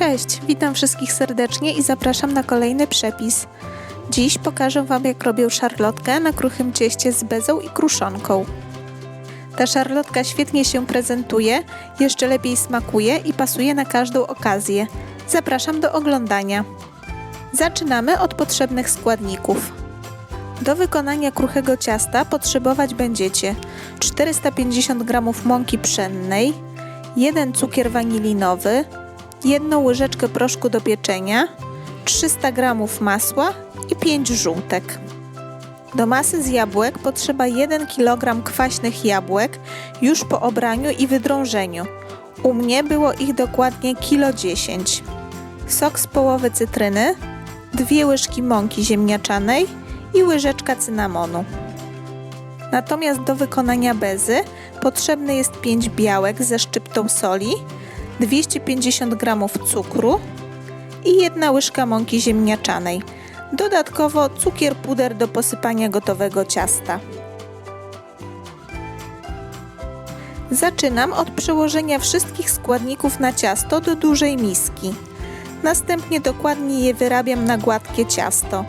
Cześć, witam wszystkich serdecznie i zapraszam na kolejny przepis. Dziś pokażę Wam jak robię szarlotkę na kruchym cieście z bezą i kruszonką. Ta szarlotka świetnie się prezentuje, jeszcze lepiej smakuje i pasuje na każdą okazję. Zapraszam do oglądania. Zaczynamy od potrzebnych składników. Do wykonania kruchego ciasta potrzebować będziecie 450 g mąki pszennej, 1 cukier wanilinowy, jedną łyżeczkę proszku do pieczenia, 300 g masła i 5 żółtek. Do masy z jabłek potrzeba 1 kg kwaśnych jabłek już po obraniu i wydrążeniu. U mnie było ich dokładnie kilo 10. Sok z połowy cytryny, 2 łyżki mąki ziemniaczanej i łyżeczka cynamonu. Natomiast do wykonania bezy potrzebny jest 5 białek ze szczyptą soli, 250 g cukru i jedna łyżka mąki ziemniaczanej. Dodatkowo cukier puder do posypania gotowego ciasta. Zaczynam od przełożenia wszystkich składników na ciasto do dużej miski. Następnie dokładnie je wyrabiam na gładkie ciasto.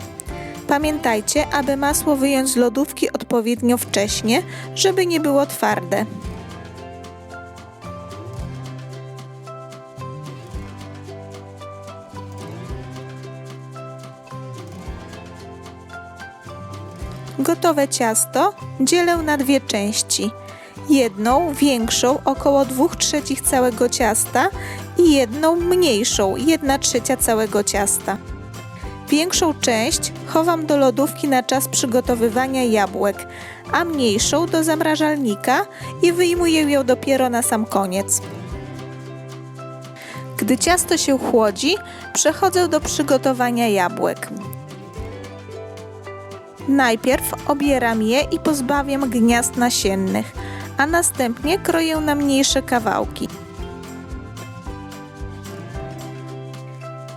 Pamiętajcie, aby masło wyjąć z lodówki odpowiednio wcześnie, żeby nie było twarde. Gotowe ciasto dzielę na dwie części. Jedną większą, około 2 trzecich całego ciasta i jedną mniejszą, 1 trzecia całego ciasta. Większą część chowam do lodówki na czas przygotowywania jabłek, a mniejszą do zamrażalnika i wyjmuję ją dopiero na sam koniec. Gdy ciasto się chłodzi, przechodzę do przygotowania jabłek. Najpierw obieram je i pozbawiam gniazd nasiennych, a następnie kroję na mniejsze kawałki.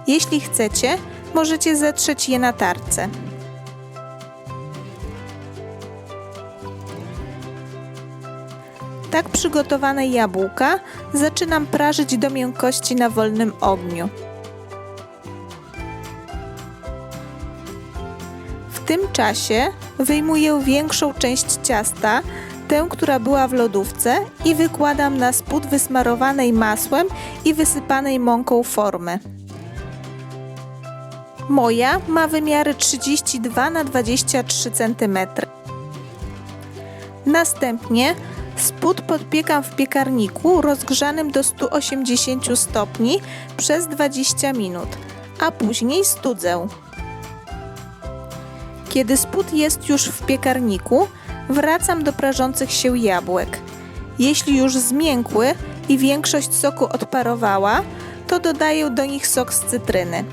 Jeśli chcecie, możecie zetrzeć je na tarce. Tak przygotowane jabłka zaczynam prażyć do miękkości na wolnym ogniu. Tym czasie wyjmuję większą część ciasta, tę, która była w lodówce i wykładam na spód wysmarowanej masłem i wysypanej mąką formy. Moja ma wymiary 32 na 23 cm. Następnie spód podpiekam w piekarniku rozgrzanym do 180 stopni przez 20 minut, a później studzę. Kiedy spód jest już w piekarniku, wracam do prażących się jabłek. Jeśli już zmiękły i większość soku odparowała, to dodaję do nich sok z cytryny,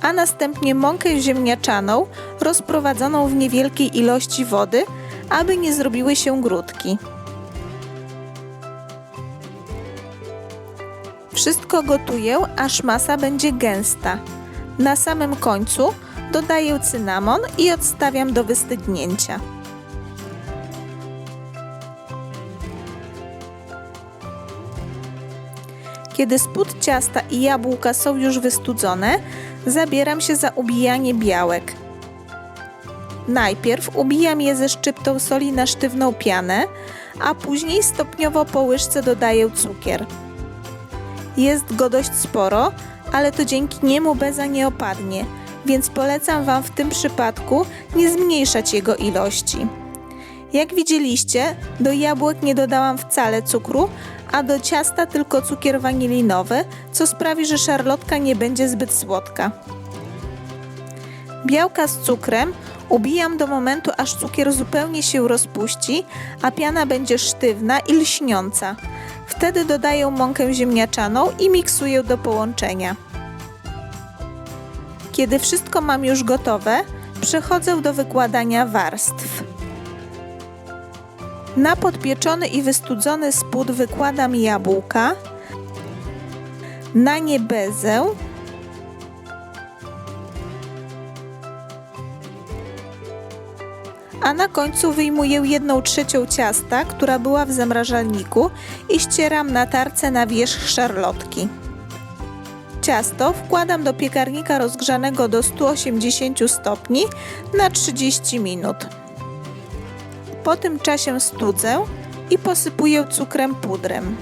a następnie mąkę ziemniaczaną rozprowadzoną w niewielkiej ilości wody, aby nie zrobiły się grudki. Wszystko gotuję, aż masa będzie gęsta. Na samym końcu dodaję cynamon i odstawiam do wystygnięcia. Kiedy spód ciasta i jabłka są już wystudzone, zabieram się za ubijanie białek. Najpierw ubijam je ze szczyptą soli na sztywną pianę, a później stopniowo po łyżce dodaję cukier. Jest go dość sporo, ale to dzięki niemu beza nie opadnie, więc polecam Wam w tym przypadku nie zmniejszać jego ilości. Jak widzieliście, do jabłek nie dodałam wcale cukru, a do ciasta tylko cukier wanilinowy, co sprawi, że szarlotka nie będzie zbyt słodka. Białka z cukrem ubijam do momentu, aż cukier zupełnie się rozpuści, a piana będzie sztywna i lśniąca. Wtedy dodaję mąkę ziemniaczaną i miksuję do połączenia. Kiedy wszystko mam już gotowe, przechodzę do wykładania warstw. Na podpieczony i wystudzony spód wykładam jabłka, na nie bezę, a na końcu wyjmuję jedną trzecią ciasta, która była w zamrażalniku i ścieram na tarce na wierzch szarlotki. Ciasto wkładam do piekarnika rozgrzanego do 180 stopni na 30 minut. Po tym czasie studzę i posypuję cukrem pudrem.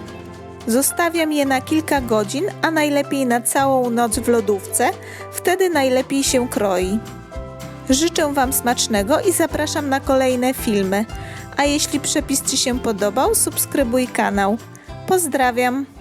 Zostawiam je na kilka godzin, a najlepiej na całą noc w lodówce, wtedy najlepiej się kroi. Życzę Wam smacznego i zapraszam na kolejne filmy. A jeśli przepis Ci się podobał, subskrybuj kanał. Pozdrawiam!